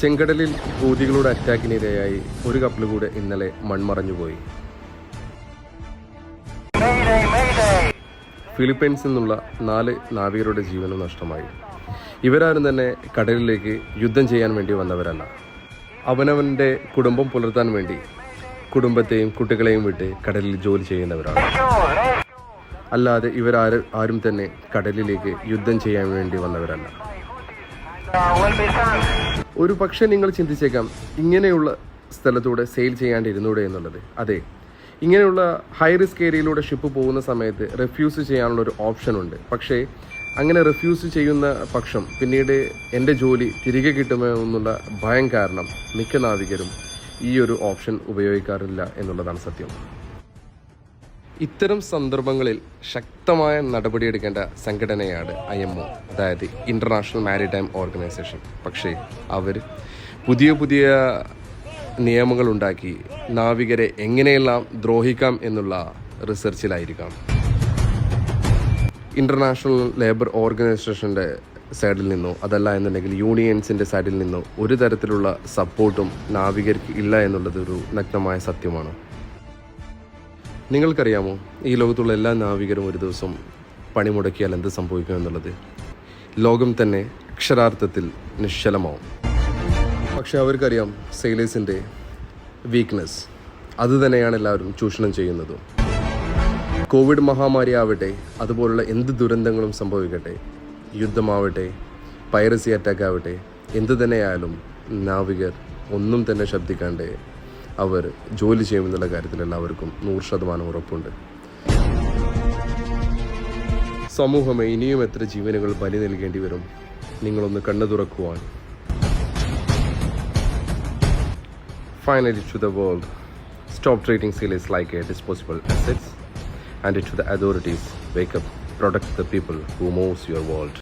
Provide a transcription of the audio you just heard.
ചെങ്കടലിൽ ഹൂതികളുടെ അറ്റാക്കിനിരയായി ഒരു കപ്പൽ കൂടെ ഇന്നലെ മൺമറഞ്ഞുപോയി ഫിലിപ്പൈൻസിൽ നിന്നുള്ള നാല് നാവികരുടെ ജീവനും നഷ്ടമായി. ഇവരാരും തന്നെ കടലിലേക്ക് യുദ്ധം ചെയ്യാൻ വേണ്ടി വന്നവരല്ല. അവനവന്റെ കുടുംബം പുലർത്താൻ വേണ്ടി കുടുംബത്തെയും കുട്ടികളെയും വിട്ട് കടലിൽ ജോലി ചെയ്യുന്നവരാണ്. അല്ലാതെ ഇവരാരും ആരും തന്നെ കടലിലേക്ക് യുദ്ധം ചെയ്യാൻ വേണ്ടി വന്നവരല്ല. ഒരു പക്ഷേ നിങ്ങൾ ചിന്തിച്ചേക്കാം ഇങ്ങനെയുള്ള സ്ഥലത്തൂടെ സെയിൽ ചെയ്യാണ്ടിരുന്നൂടെ എന്നുള്ളത്. അതെ ഇങ്ങനെയുള്ള ഹൈ റിസ്ക് ഏരിയയിലൂടെ ഷിപ്പ് പോകുന്ന സമയത്ത് റെഫ്യൂസ് ചെയ്യാനുള്ള ഒരു ഓപ്ഷൻ ഉണ്ട്. പക്ഷേ അങ്ങനെ റെഫ്യൂസ് ചെയ്യുന്ന പക്ഷം പിന്നീട് എന്റെ ജോലി തിരികെ കിട്ടുമോ എന്നുള്ള ഭയം കാരണം മിക്ക നാവികരും ഈ ഒരു ഓപ്ഷൻ ഉപയോഗിക്കാറില്ല എന്നുള്ളതാണ് സത്യം. ഇത്തരം സന്ദർഭങ്ങളിൽ ശക്തമായ നടപടിയെടുക്കേണ്ട സംഘടനയാണ് ഐ എം ഒ അതായത് ഇന്റർനാഷണൽ മാരിടൈം ഓർഗനൈസേഷൻ പക്ഷേ അവർ പുതിയ പുതിയ നിയമങ്ങൾ ഉണ്ടാക്കി നാവികരെ എങ്ങനെയെല്ലാം ദ്രോഹിക്കാം എന്നുള്ള റിസർച്ചിലായിരിക്കാം ഇന്റർനാഷണൽ ലേബർ ഓർഗനൈസേഷന്റെ സൈഡിൽ നിന്നോ അതല്ല എന്നുണ്ടെങ്കിൽ യൂണിയൻസിന്റെ സൈഡിൽ നിന്നോ ഒരു തരത്തിലുള്ള സപ്പോർട്ടും നാവികർക്ക് ഇല്ല എന്നുള്ളത് ഒരു നഗ്നമായ സത്യമാണ്. നിങ്ങൾക്കറിയാമോ ഈ ലോകത്തുള്ള എല്ലാ നാവികരും ഒരു ദിവസം പണിമുടക്കിയാൽ എന്ത് സംഭവിക്കും എന്നുള്ളത്? ലോകം തന്നെ അക്ഷരാർത്ഥത്തിൽ നിശ്ചലമാവും. പക്ഷെ അവർക്കറിയാം സെയിലേഴ്സിന്റെ വീക്ക്നെസ് അത് തന്നെയാണ് എല്ലാവരും ചൂഷണം ചെയ്യുന്നത്. കോവിഡ് മഹാമാരി ആവട്ടെ അതുപോലുള്ള എന്ത് ദുരന്തങ്ങളും സംഭവിക്കട്ടെ യുദ്ധമാവട്ടെ പൈറസി അറ്റാക്ക് ആവട്ടെ എന്ത് തന്നെയായാലും നാവികർ ഒന്നും തന്നെ ശബ്ദിക്കാണ്ട് അവർ ജോലി ചെയ്യുമെന്നുള്ള കാര്യത്തിൽ എല്ലാവർക്കും നൂറ് ശതമാനം ഉറപ്പുണ്ട് സമൂഹമേ ഇനിയും എത്ര ജീവനുകൾ ബലി നൽകേണ്ടി വരും നിങ്ങളൊന്ന് കണ്ണു തുറക്കുവാൻ to the world, stop treating sailors like a disposable assets. And to the authorities, wake up, protect the people who moves your world.